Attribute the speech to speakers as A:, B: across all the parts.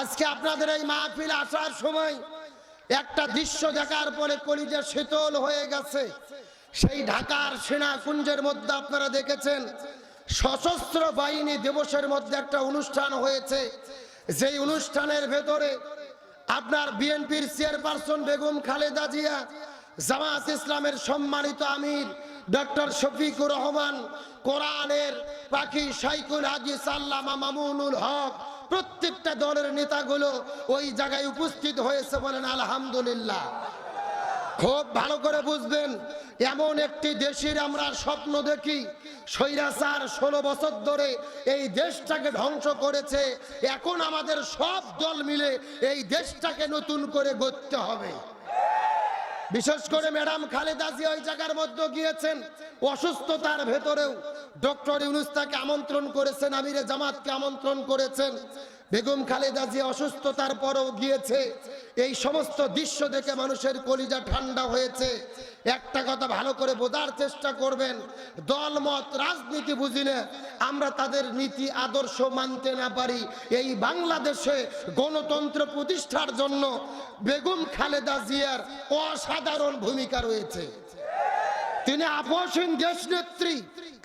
A: আজকে আপনাদের এই মাহফিল আসার সময় একটা দৃশ্য দেখার পরে কলিজা শীতল হয়ে গেছে। সেই ঢাকার সেনাকুঞ্জের মধ্যে আপনারা দেখেছেন, সশস্ত্র বাহিনী দিবসের মধ্যে একটা অনুষ্ঠান হয়েছে। যেই অনুষ্ঠানের ভেতরে আপনার বিএনপির চেয়ারপারসন বেগম খালেদা জিয়া, জামাত ইসলামের সম্মানিত আমির ডক্টর শফিকুর রহমান, কোরআনের পাখি সাইকুল হাজি সাল্লামা মামুনুল হক প্রত্যেকটা দলের নেতাগুলো ওই জায়গায় উপস্থিত হয়েছে বলেন, আলহামদুলিল্লাহ। খুব ভালো করে বুঝবেন, এমন একটি দেশের আমরা স্বপ্ন দেখি, স্বৈরাচার ষোলো বছর ধরে এই দেশটাকে ধ্বংস করেছে। এখন আমাদের সব দল মিলে এই দেশটাকে নতুন করে গড়তে হবে। বিশেষ করে ম্যাডাম খালেদা জিয়া ওই জায়গার মধ্যে গিয়েছেন। অসুস্থতার ভেতরেও ডক্টর ইউনুস তাকে আমন্ত্রণ করেছেন, আমিরে জামাতকে আমন্ত্রণ করেছেন। বেগম খালেদা জিয়া অসুস্থতার পরেও গিয়েছে, এই সমস্ত দৃশ্য দেখে মানুষের কলিজা ঠান্ডা হয়েছে। একটা কথা ভালো করে বোঝার চেষ্টা করবেন দলমত রাজনীতি বুঝি না, আমরা তাদের নীতি, আদর্শ মানতে না পারি। এই বাংলাদেশে গণতন্ত্র প্রতিষ্ঠার জন্য বেগম খালেদা জিয়ার অসাধারণ ভূমিকা রয়েছে। তিনি আপোষহীন দেশ নেত্রী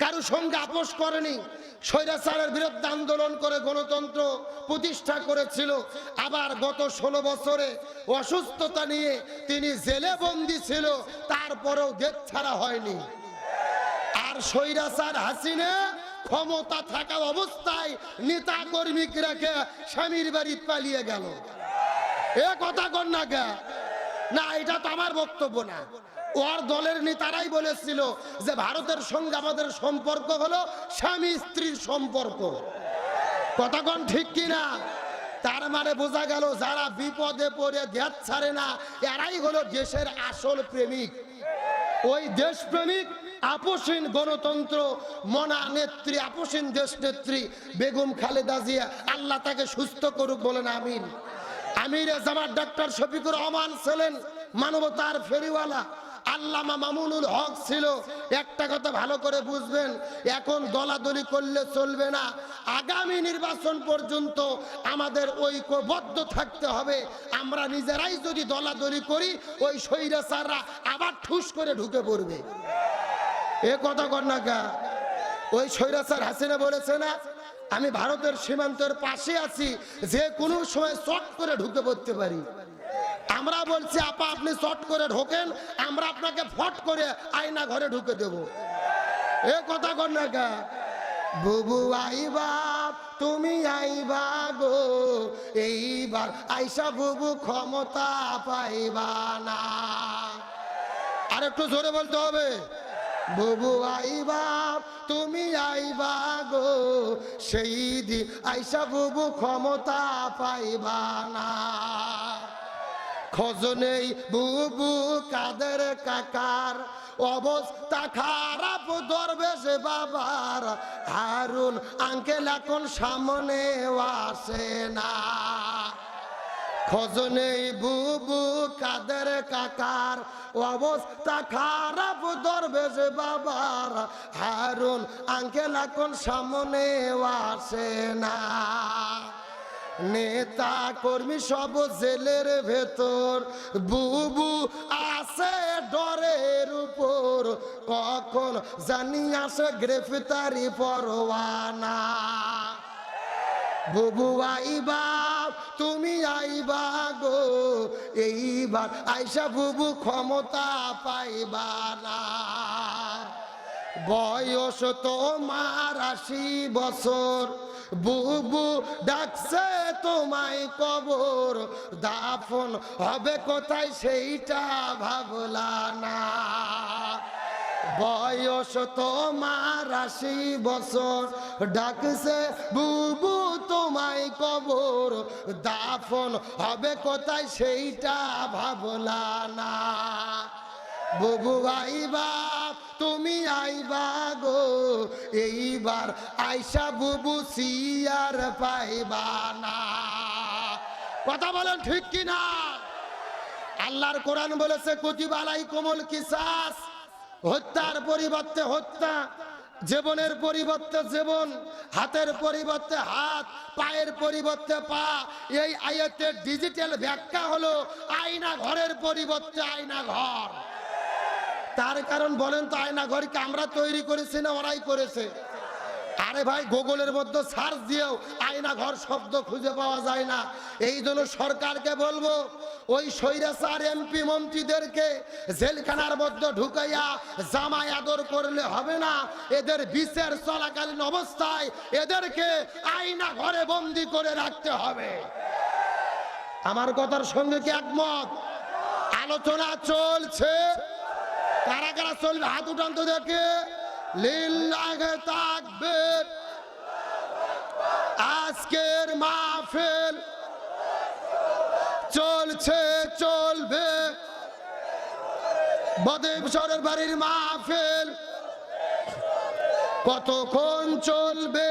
A: কারও সঙ্গে আপোষ করেনি। স্বৈরাচারের বিরুদ্ধে আন্দোলন করে গণতন্ত্র প্রতিষ্ঠা করেছিল। আবার গত ষোলো বছরে অসুস্থতা নিয়ে তিনি জেলে বন্দি ছিল, তারপরেও দেশ ছাড়া হয়নি। আর স্বৈরাচার হাসিনা ক্ষমতা থাকা অবস্থায় নেতা কর্মীকে রেখে স্বামীর বাড়ি পালিয়ে গেল। এ কথা কর না কে? না, এটা তো আমার বক্তব্য না। ওর দলের নেতারাই বলেছিল যে ভারতের সঙ্গে আমাদের সম্পর্ক হলো স্বামী স্ত্রীর সম্পর্ক। কোন ঠিক কিনা? তার মানে বোঝা গেল যারা বিপদে পড়ে দেশ ছাড়ে না, এরাই হলো দেশের আসল প্রেমিক। ওই দেশপ্রেমিক আপোষহীন গণতন্ত্র, মনা নেত্রী আপোষহীন দেশ নেত্রী বেগম খালেদা জিয়া, আল্লাহ তাকে সুস্থ করুক বলেন আমিন। আমির জামাত ডাক্তার শফিকুর রহমান ছিলেন মানবতার ফেরিওয়ালা। আল্লামা মামুনুল হক ছিল। একটা কথা ভালো করে বুঝবেন, এখন দলাদলি করলে চলবে না। আগামী নির্বাচন পর্যন্ত আমাদের ঐক্যবদ্ধ থাকতে হবে। আমরা নিজেরাই যদি দলাদলি করি, ওই স্বৈরাচাররা আবার ঠুস করে ঢুকে পড়বে। এ কথা কর না গা ওই স্বৈরাচার হাসিনা বলেছে না, আমি ভারতের সীমান্তের পাশে আছি, যে কোনো সময় চট করে ঢুকে পড়তে পারি। আমরা বলছি, আপা, আপনি চট করে ঢোকেন, আমরা আপনাকে ফট করে আয়না ঘরে ঢুকে দেব। এ কথা কর না গা বুবু আইবা, তুমি আইবা গো, এইবার আইসা বুবু ক্ষমতা পাইবা না। আর একটু জোরে বলতে হবে। বুবু আইবা, তুমি আইবা গো, সেই দিন আইসা বুবু ক্ষমতা পাইবা না। খোঁজ নেই বুবু কাদের কাকার অবস্থা খারাপ, দরবেশ বাবার। হারুন, আঙ্কেল এখন সামনে আসে না। খোঁজ নেই বুবু কাদের কাকার অবস্থা খারাপ, দরবেশ বাবার। হারুন, আঙ্কেল এখন সামনে আসে না। নেতা কর্মী সব জেলের ভেতর। বুবু আছে ডরের উপর। কখন জানি আসে গ্রেফতারি পরোয়ানা। বুবু আইবা, তুমি আইবা গো। এইবার আইসা বুবু ক্ষমতা পাইবা না। বয়স তোমার আশি বছর। বুবু ডাকছে তোমায় কবর, দাফন হবে কোথায় সেইটা ভাবলা না। বয়স তোমার আশি বছর, ডাকছে বুবু তোমায় কবর, দাফন হবে কোথায় সেইটা ভাবলা না। বুবু আইবা তুমি আইবা গো, এইবার আইসা বুবু সিয়ার পাইবা না। কথা বলেন ঠিক কিনা? আল্লাহর কোরআন বলেছে কুতিবালাই কোমল কিসাস। হত্যার পরিবর্তে হত্যা, জীবনের পরিবর্তে জীবন, হাতের পরিবর্তে হাত, পায়ের পরিবর্তে পা। এই আয়াতের ডিজিটাল ব্যাখ্যা হলো আয়না ঘরের পরিবর্তে আয়না ঘর। তার কারণ বলেন তো আয়না ঘরকে আমরা তৈরি করেছি না ওরাই করেছে? আরে ভাই, গুগলের মধ্যে সার্চ দিয়েও আয়না ঘর শব্দ খুঁজে পাওয়া যায় না। এই জন্য সরকারকে বলব, ওই স্বৈরাচার এমপি মন্ত্রীদেরকে জেলখানার মধ্যে ঢুকাইয়া জামাই আদর করলে হবে না। এদের বিচার চলাকালীন অবস্থায় এদেরকে আয়না ঘরে বন্দি করে রাখতে হবে। আমার কথার সঙ্গে কি একমত? আলোচনা চলছে। কারা কারা চলবে, হাত উঠান তো দেখে। লিল্লাহে তাকবীর। আজকের মাহফিল চলছে, চলবে। বদেশ্বরের বাড়ির মাহফিল কতক্ষণ চলবে?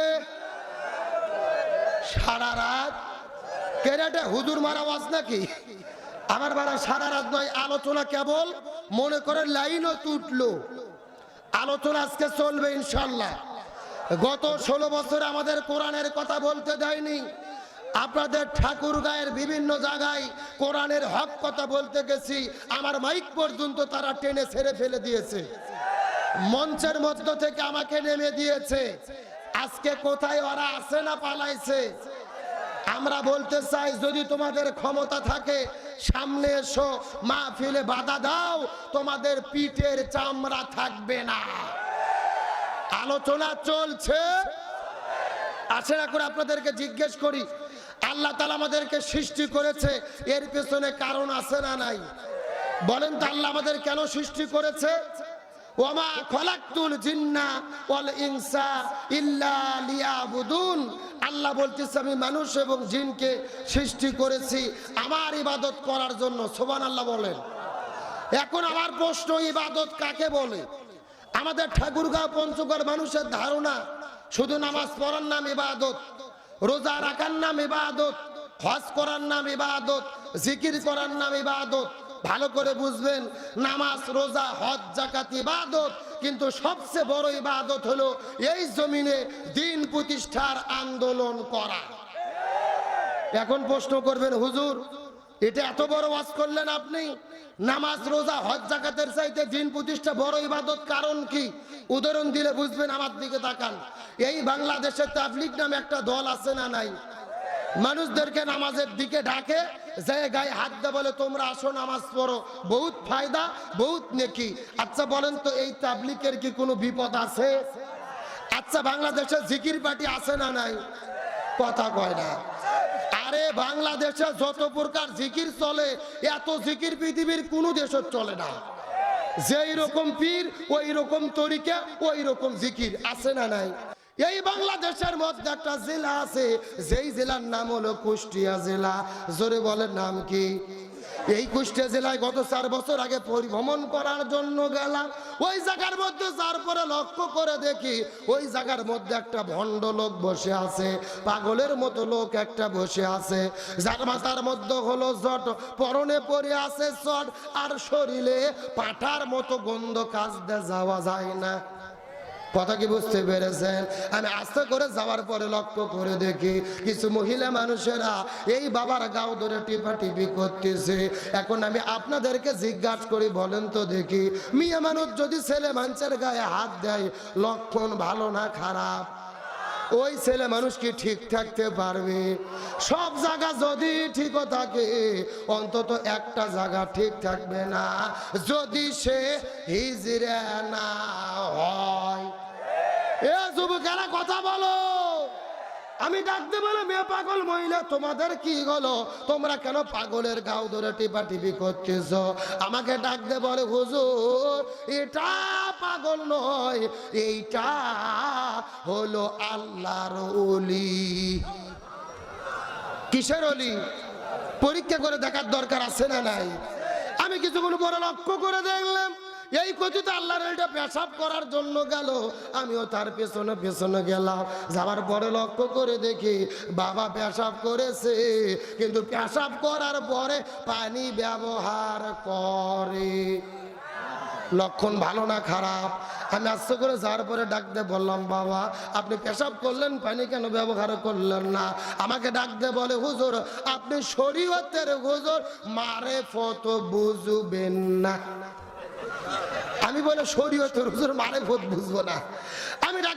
A: সারা রাত। কেরাটা হুদুর মারা আওয়াজ নাকি? আমার বাড়া সারা রাত নয়, আলোচনা কেবল মনে করে লাইনও তুটলো। আলোচনা আজকে চলবে ইনশাল্লাহ গত ষোলো বছর আমাদের কোরআনের কথা বলতে দেয়নি। আপনাদের ঠাকুর গায়ের বিভিন্ন জায়গায় কোরআনের হক কথা বলতে গেছি। আমার মাইক পর্যন্ত তারা টেনে ছেড়ে ফেলে দিয়েছে। মঞ্চের মধ্য থেকে আমাকে নেমে দিয়েছে। আজকে কোথায় ওরা আছে না পালাইছে? আমরা বলতে চাই, যদি তোমাদের ক্ষমতা থাকে, সামনে এসো, মাহফিলে বাধা দাও, তোমাদের পিঠের চামড়া থাকবে না। আলোচনা চলছে। আসেন এখন আপনাদেরকে জিজ্ঞেস করি, আল্লাহ তালা আমাদেরকে সৃষ্টি করেছে, এর পেছনে কারণ আছে না নাই? বলেন তো আল্লাহ আমাদের কেন সৃষ্টি করেছে? জিন্না ইনসা আল্লাহ বলতেছে, আমি মানুষ এবং জিনকে সৃষ্টি করেছি। আমার ইবাদত করার জন্য। সোবান আল্লাহ বলেন। এখন আমার প্রশ্ন, ইবাদত কাকে বলে? আমাদের ঠাকুরগাঁও পঞ্চগড় মানুষের ধারণা, শুধু নামাজ পড়ার নাম ইবাদত, রোজা রাখার নাম ইবাদত, হজ করার নাম ইবাদত, জিকির করার নাম ইবাদত ভালো করে বুঝবেন, নামাজ, রোজা, হজ জাকাত ইবাদত, কিন্তু সবচেয়ে বড় ইবাদত হলো এই জমিনে দিন প্রতিষ্ঠার আন্দোলন করা। এখন প্রশ্ন করবেন, হুজুর, এটা এত বড় ওয়াজ করলেন আপনি? নামাজ, রোজা, হজ জাকাতের চাইতে দিন প্রতিষ্ঠা বড় ইবাদত কারণ কি? উদাহরণ দিলে বুঝবেন, আমার দিকে তাকান। এই বাংলাদেশের তাবলিগ নামে একটা দল আছে না নাই? মানুষদেরকে নামাজের দিকে ডাকে, যে গায়ে হাত দে বলে, তোমরা আসো, নামাজ পড়ো। বহুত ফায়দা, বহুত নেকি। আচ্ছা বলেন তো, এই তাবলিকের কি কোনো বিপদ আছে? আচ্ছা বাংলাদেশে জিকির পার্টি আছে না নাই? কথা কয় না। আরে, বাংলাদেশে যত প্রকার জিকির চলে, এত জিকির পৃথিবীর কোনো দেশে চলে না। যেই রকম পীর, ওই রকম তরিকা, ওই রকম জিকির আছে না নাই? এই বাংলাদেশের মধ্যে একটা জেলা আছে, যেই জেলার নাম হলো কুষ্টিয়া জেলা। জোরে বলেন নাম কি? এই কুষ্টিয়া জেলায় গত চার বছর আগে পরিভ্রমণ করার জন্য গেলাম। ওই জায়গার মধ্যে যার পরে লক্ষ্য করে দেখি, ওই জায়গার মধ্যে একটা ভণ্ড লোক বসে আছে, পাগলের মতো লোক একটা বসে আছে। যার মাথার মধ্যে হলো জট, পরনে পরে আছে চট, আর শরীরে পাঠার মতো গন্ধ কাজতে যাওয়া যায় না। কথা কি বুঝতে পেরেছেন? আমি আস্তে করে যাওয়ার পরে লক্ষ্য করে দেখি কিছু মহিলা মানুষেরা এই বাবার গাও ধরে টিপা টিপি করতেছে। এখন আমি আপনাদেরকে জিজ্ঞাসা করি, বলেন তো দেখি, মিয়া মানুষ যদি ছেলে মানুষের গায়ে হাত দেয়, লক্ষণ ভালো না খারাপ? ওই ছেলে মানুষ কি ঠিক থাকতে পারবে? সব জায়গা যদি ঠিকও থাকে, অন্তত একটা জায়গা ঠিক থাকবে না। যদি সে হিজড়ে না হয়। এ যুবকেরা কথা বলো? আমি ডাকতে বলে মেয়ে পাগল মহিলা, তোমাদের কি হলো? তোমরা কেন পাগলের গাও ধরে টিপা টিপি করতেছ? আমাকে ডাকতে বলে, হুজুর, এটা পাগল নয়, এইটা হলো আল্লাহর ওলি। কিসের অলি পরীক্ষা করে দেখার দরকার আছে না নাই? আমি কিছুক্ষণ পরে লক্ষ্য করে দেখলাম এই কথিত আল্লাহর এটা পেশাব করার জন্য গেল। আমিও তার পেছনে পেছনে গেলাম। যাওয়ার পরে লক্ষ্য করে দেখি বাবা পেশাব করেছে। কিন্তু পেশাব করার পরে পানি ব্যবহার করে। লক্ষণ ভালো না খারাপ? আমি আস্তে করে যাওয়ার পরে ডাকতে বললাম, বাবা, আপনি পেশাব করলেন, পানি কেন ব্যবহার করলেন না? আমাকে ডাকতে বলে, হুজুর, আপনি শরীয়তের হুজুর মারে ফত বুঝবেন না। আমি বলে শরীয়তের হুজুর মানে ভূত বুঝব না।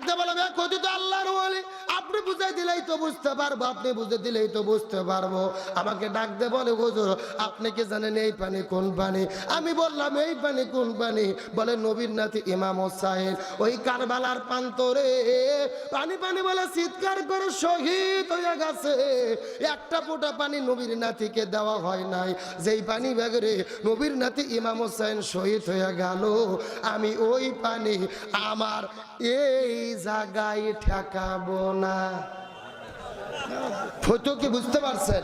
A: ডাকতে বললাম "এ কথিত আল্লাহর বলি আপনি বুঝাই দিলেই তো বুঝতে পারব, আপনি বুঝে দিলেই তো বুঝতে পারব। আমাকে ডাকতে বলে, হুজুর, আপনি কি জানেন এই পানি কোন পানি? আমি বললাম, এই পানি কোন পানি? বলে, নবীর ইমাম হোসাইন, ওই কারবালার প্রান্তরে পানি পানি বলে, চিৎকার করে শহীদ হয়ে গেছে। একটা ফোঁটা পানি নবীর নাতিকে দেওয়া হয় নাই। যেই পানি ব্যাগরে নবীর নাতি ইমাম হোসেন শহীদ হয়ে গেল, আমি ওই পানি আমার এই জায়গায় ঠেকাবো না। ফটো কি বুঝতে পারছেন?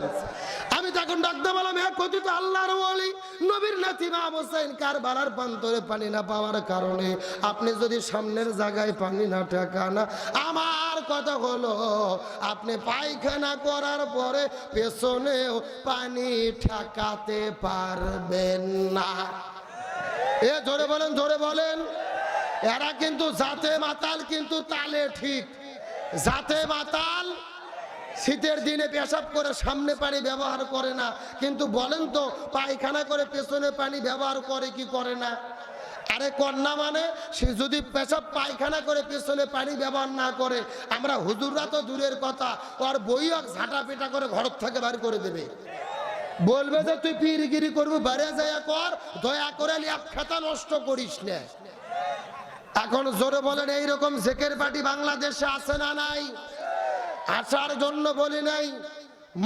A: আমি তখন ডাকতে বললাম হ্যাঁ কথিত আল্লাহর বলি নবীর নাতি মা হোসেন কার বাড়ার প্রান্তরে পানি না পাওয়ার কারণে আপনি যদি সামনের জায়গায় পানি না ঠেকান, আমার কথা হলো, আপনি পায়খানা করার পরে পেছনেও পানি ঠেকাতে পারবেন না। এ জোরে বলেন জোরে বলেন। এরা কিন্তু জাতে মাতাল, কিন্তু তালে ঠিক। জাতে মাতাল শীতের দিনে পেশাব করে সামনে পানি ব্যবহার করে না। কিন্তু বলেন তো, পায়খানা করে পেছনে পানি ব্যবহার করে কি করে না? আরে কন্যা মানে সে যদি পেশাব পায়খানা করে পেছনে পানি ব্যবহার না করে, আমরা হুজুররা তো দূরের কথা, ওর বইও ঝাঁটা পেটা করে ঘর থেকে বার করে দেবে। বলবে যে, তুই পিরগিরি করবি বাইরে যায় কর, দয়া করে লিয়াপ খেতা নষ্ট করিস না। এখন জোরে বলেন, এইরকম জেকের পার্টি বাংলাদেশে আছে না নাই? আসার জন্য বলি নাই,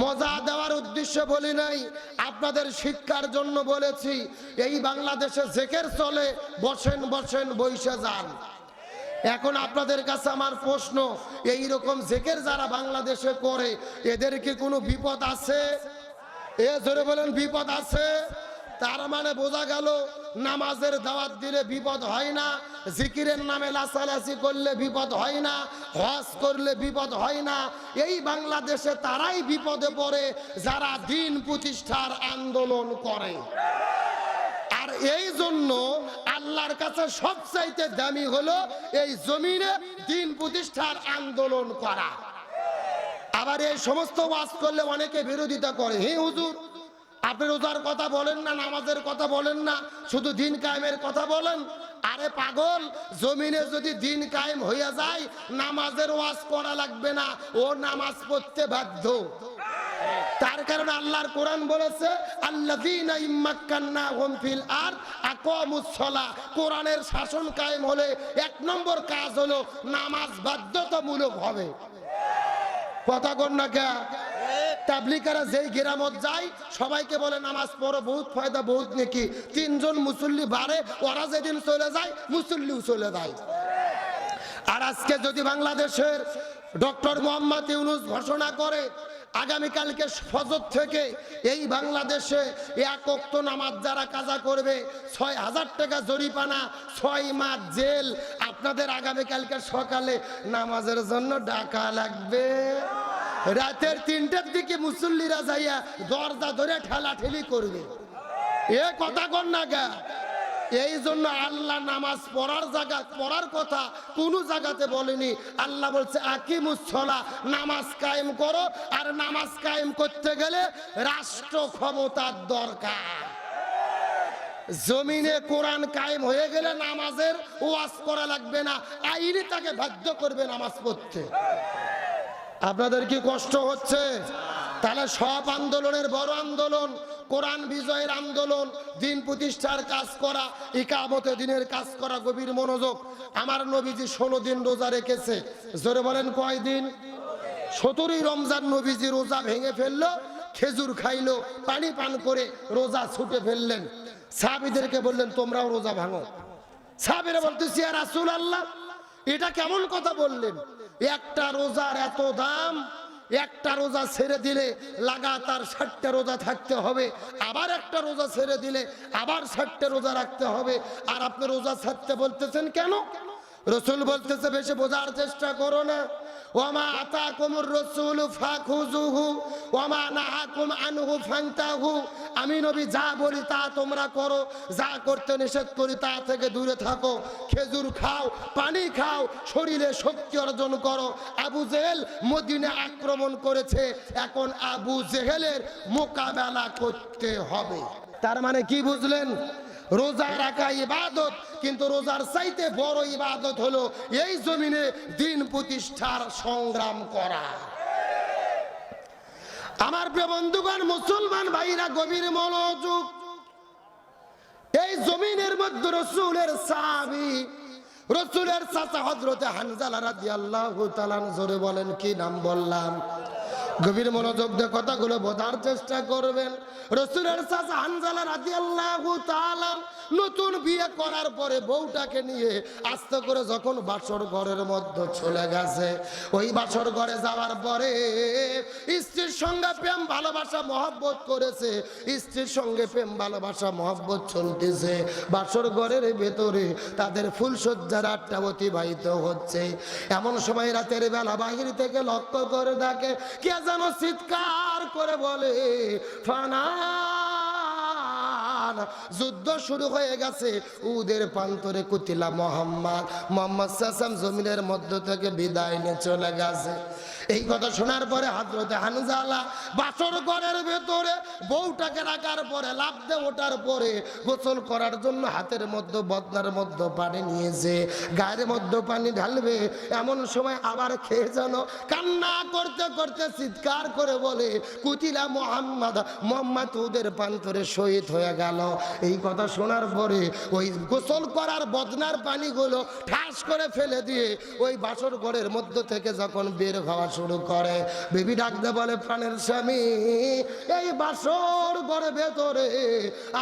A: মজা দেওয়ার উদ্দেশ্যে বলি নাই, আপনাদের শিক্ষার জন্য বলেছি, এই বাংলাদেশে জেকের চলে, বসেন বসেন বৈশে যান। এখন আপনাদের কাছে আমার প্রশ্ন এই রকম জেকের যারা বাংলাদেশে করে, এদের কি কোনো বিপদ আছে? এ জোরে বলেন, বিপদ আছে? তার মানে বোঝা গেল নামাজের দাওয়াত দিলে বিপদ হয় না, জিকিরের নামে লাসালাসি করলে বিপদ হয় না, হজ করলে বিপদ হয় না। এই বাংলাদেশে তারাই বিপদে পড়ে যারা দিন প্রতিষ্ঠার আন্দোলন করে। আর এই জন্য আল্লাহর কাছে সবচাইতে দামি হলো এই জমিনে দিন প্রতিষ্ঠার আন্দোলন করা। আবার এই সমস্ত ওয়াজ করলে অনেকে বিরোধিতা করে। হে হুজুর আপনি রোজার কথা বলেন না, নামাজের কথা বলেন না, শুধু দিন কায়েমের কথা বলেন। আরে পাগল, জমিনে যদি দিন কায়েম হইয়া যায়, নামাজের ওয়াজ করা লাগবে না, ও নামাজ পড়তে বাধ্য। তার কারণে আল্লাহর কোরআন বলেছে, আল্লাযীনা কোরআনের শাসন কায়েম হলে এক নম্বর কাজ হলো নামাজ বাধ্যতামূলক হবে। কথা কর না কে? তাবলিকারা যেই গ্রামত যায়, সবাইকে বলে, নামাজ পড়ো, বহুত ফায়দা, বহুত নাকি। তিনজন মুসল্লি বাড়ে, ওরা যেদিন চলে যায়, মুসল্লিও চলে যায়। আর আজকে যদি বাংলাদেশের ডক্টর মোহাম্মদ ইউনুস ঘোষণা করে আগামীকালকে ফজর থেকে এই বাংলাদেশে এক অক্ত নামাজ যারা কাজা করবে, ছয় হাজার টাকা জরিপানা ছয় মাস জেল, আপনাদের আগামীকালকে সকালে নামাজের জন্য ডাকা লাগবে। রাতের তিনটার দিকে মুসল্লিরা যাইয়া দরজা ধরে ঠেলা ঠেলি করবে। এ কথা কর না গা। এই জন্য আল্লাহ নামাজ পড়ার জায়গা, পড়ার কথা কোন জায়গাতে বলেনি। আল্লাহ বলছে আকিমুসলা নামাজ কায়েম করো আর নামাজ কায়েম করতে গেলে রাষ্ট্র ক্ষমতার দরকার। জমিনে কোরআন কায়েম হয়ে গেলে নামাজের ওয়াজ করা লাগবে না। আইনি তাকে বাধ্য করবে নামাজ পড়তে। আপনাদের কি কষ্ট হচ্ছে? তাহলে সব আন্দোলনের বড় আন্দোলন, কোরআন বিজয়ের আন্দোলন, দিন প্রতিষ্ঠার কাজ করা ইকামতে দিনের কাজ করা গভীর মনোযোগ। আমার নবীজি ষোলো দিন রোজা রেখেছে। জোরে বলেন কয় দিন? সতেরোই রমজান নবীজি রোজা ভেঙে ফেলল, খেজুর খাইলো, পানি পান করে রোজা ছুটে ফেললেন। সাহাবিদেরকে বললেন, তোমরাও রোজা ভাঙো। সাহাবিরা বলতেছি আর রাসূল আল্লাহ এটা কেমন কথা বললেন? একটা রোজার এত দাম, একটা রোজা ছেড়ে দিলে লাগাতার ষাটটা রোজা থাকতে হবে, আবার একটা রোজা ছেড়ে দিলে আবার ষাটটা রোজা রাখতে হবে। আর আপনি রোজা ছাড়তে বলতেছেন কেন? রসুল বলতেছে, বেশি বোঝার চেষ্টা করো না। ওয়ামা আতাকুমুর রাসূলু ফাখুযুহু, ওয়ামা নাহাকুম আনহু ফান্তাহু। আমি নবী যা বলি তা তোমরা করো, যা করতে নিষেধ করি তা থেকে দূরে থাকো। খেজুর খাও, পানি খাও, শরীরে শক্তি অর্জন করো। আবু জেহেল মদিনে আক্রমণ করেছে। এখন আবু জেহেলের মোকাবেলা করতে হবে। তার মানে কি বুঝলেন? রোজা রাখা ইবাদত, কিন্তু রোজার চাইতে বড় ইবাদত হলো এই জমিনে দিন প্রতিষ্ঠার সংগ্রাম করা। আমার প্রিয় বন্ধুগণ, মুসলমান ভাইরা, গভীর মনোযোগ। এই জমিনের মধ্যে রসুলের সাহাবি, রসুলের চাচা হজরতে হানজালা রাদিয়াল্লাহু তাআলা জোরে বলেন, কি নাম বললাম? গভীর মনোযোগ দিয়ে কথাগুলো বোঝার চেষ্টা করবেন। রসুলের চাচা হানজালা রাদিয়াল্লাহু তাআলা নতুন বিয়ে করার পরে বউটাকে নিয়ে আস্তে করে যখন বাসর ঘরের মধ্যে চলে গেছে, ওই বাসর ঘরে যাওয়ার পরে স্ত্রীর সঙ্গে প্রেম, ভালোবাসা, মহব্বত করেছে। স্ত্রীর সঙ্গে প্রেম, ভালোবাসা, মহব্বত চলতেছে। বাসর ঘরের ভেতরে তাদের ফুলসজ্জার আটটা অতিবাহিত হচ্ছে। এমন সময় রাতের বেলা বাহির থেকে লক্ষ্য করে দেখে, কে যেন চিৎকার করে বলে ফানা যুদ্ধ শুরু হয়ে গেছে। উদের প্রান্তরে কুতিলা মোহাম্মদ মোহাম্মদ সাসাম জমিনের মধ্য থেকে বিদায় নিয়ে চলে গেছে। এই কথা শোনার পরে হাজরতে হানজালা বাসর ঘরের ভেতরে বউটাকে রাখার পরে লাভ দিয়ে ওঠার পরে গোসল করার জন্য হাতের মধ্যে বদনার মধ্যে পানি নিয়েছে। গায়ের মধ্যে পানি ঢালবে, এমন সময় আবার খেয়ে যেন কান্না করতে করতে চিৎকার করে বলে, কুতিলা মোহাম্মদ মোহাম্মদ ওদের প্রান্তরে শহীদ হয়ে গেল। এই কথা শোনার পরে ওই গোসল করার বদনার পানিগুলো ঠাস করে ফেলে দিয়ে ওই বাসর ঘরের মধ্য থেকে যখন বের হওয়া শুরু করে। বেবি ডাকতে বলে, প্রাণের স্বামী, এই বাসর ঘরের ভেতরে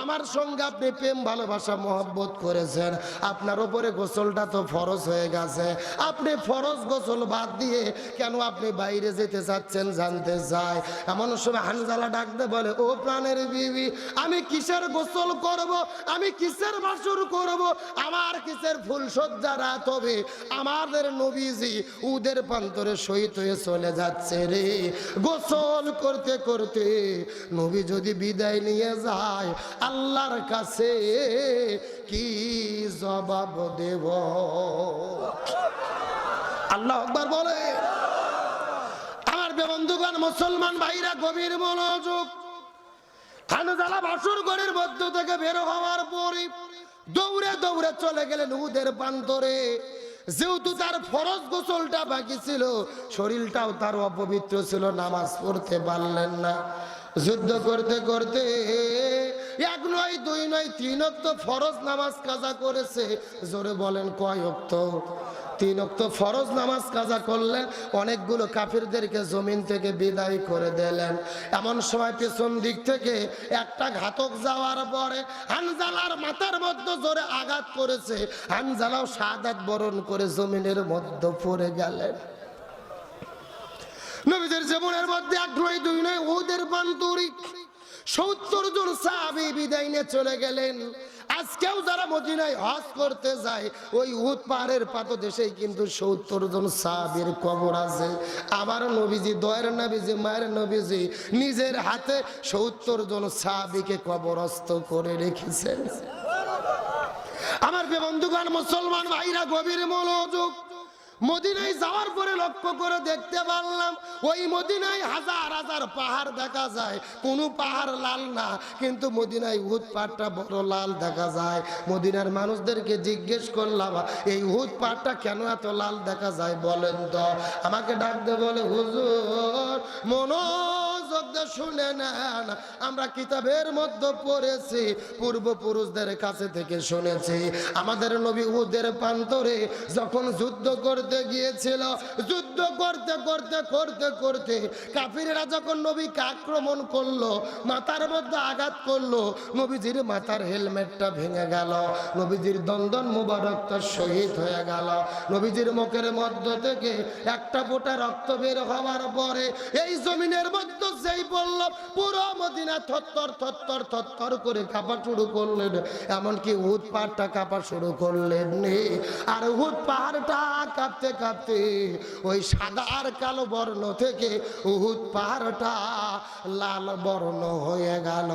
A: আমার সঙ্গে আপনি প্রেম, ভালোবাসা, মহব্বত করেছেন। আপনার ওপরে গোসলটা তো ফরজ হয়ে গেছে। আপনি ফরজ গোসল বাদ দিয়ে কেন আপনি বাইরে যেতে চাচ্ছেন জানতে চাই। এমন সময় হানজালা ডাকতে বলে, ও প্রাণের বিবি, আমি কিসের গোসল করব? আমি কিসের বাসর করব? আমার কিসের ফুল সজ্জা রাত হবে? আমাদের নবীজি উদের প্রান্তরে শহীদ হয়ে চলে যাচ্ছে রে। গোসল করতে করতে নবী যদি বিদায় নিয়ে যায়, আল্লাহর কাছে কি জবাব দেব? আল্লাহ একবার বলে। আমার বন্ধুগণ, মুসলমান ভাইরা, গভীর মনোযোগ। খানজালা বাসুর ঘরের মধ্য থেকে বের হওয়ার পরে দৌড়ে দৌড়ে চলে গেলেন উদের প্রান্তরে। যেহেতু তার ফরজ গোসলটা বাকি ছিল, শরীরটাও তার অপবিত্র ছিল, নামাজ পড়তে পারলেন না। যুদ্ধ করতে করতে এক নয়, দুই নয়, তিন অক্ত ফরজ নামাজ কাজা করেছে। জোরে বলেন, কয় অক্ত? তিন অক্ত ফরজ নামাজ কাজা করলেন, অনেকগুলো কাফিরদেরকে জমিন থেকে বিদায় করে দিলেন। এমন সময় পেছন দিক থেকে একটা ঘাতক যাওয়ার পরে হানজালার মাথার মধ্যে জোরে আঘাত করেছে। হানজালাও সাদাত বরণ করে জমিনের মধ্যে পড়ে গেলেন। নবীদের জীবনের মধ্যে এক নয় দুই নয় ওদের বান্তরিক সত্তর জন সাহাবি বিদায় নিয়ে চলে গেলেন। আজকেও যারা মদিনায় হজ করতে যায়, ওই উহুদ পাহাড়ের পাত দেশেই কিন্তু সত্তর জন সাহাবির কবর আছে। আমার নবীজি, দয়ের নবীজি, মায়ের নবীজি নিজের হাতে সত্তর জন সাহাবিকে কবরস্থ করে রেখেছেন। আমার বন্ধুগণ, মুসলমান ভাইরা, গভীর মনোযোগ মদিনায় যাওয়ার পরে লক্ষ্য করে দেখতে পারলাম, ওই মদিনায় হাজার হাজার পাহাড় দেখা যায়। কোনো পাহাড় লাল না, কিন্তু মদিনায় উহুদ পাহাড়টা বড় লাল দেখা যায়। মদিনার মানুষদেরকে জিজ্ঞেস করলাম, এই উহুদ পাহাড়টা কেন এত লাল দেখা যায় বলেন তো? আমাকে ডাকতে বলে, হুজুর শুনে নেন। আমরা কিতাবের মধ্যে পড়েছি, পূর্বপুরুষদের কাছে থেকে শুনেছি। আমাদের নবী উহুদের প্রান্তরে যখন যুদ্ধ করতে গিয়েছিল, যুদ্ধ করতে করতে করতে করতে কাফিরেরা যখন নবীকে আক্রমণ করল, মাথার মধ্যে আঘাত করল, নবীজির মাথার হেলমেটটা ভেঙে গেল, নবীজির দন্দন মুবারকটা শহীদ হয়ে গেল। নবীজির মুখের মধ্য থেকে একটা ফোঁটা রক্ত বের হওয়ার পরে এই জমিনের মধ্যে যেই বলল, পুরো মদিনা থত্তর থত্তর থত্তর করে শুরু করলেন, এমনকি উদ পাহাড়টা কাঁপা শুরু করলেন আর উহুদ পাহাড়টা কাঁপতে কাঁপতে ওই সাদা আর কালো বর্ণ থেকে উহুদ পাহাড়টা লাল বর্ণ হয়ে গেল।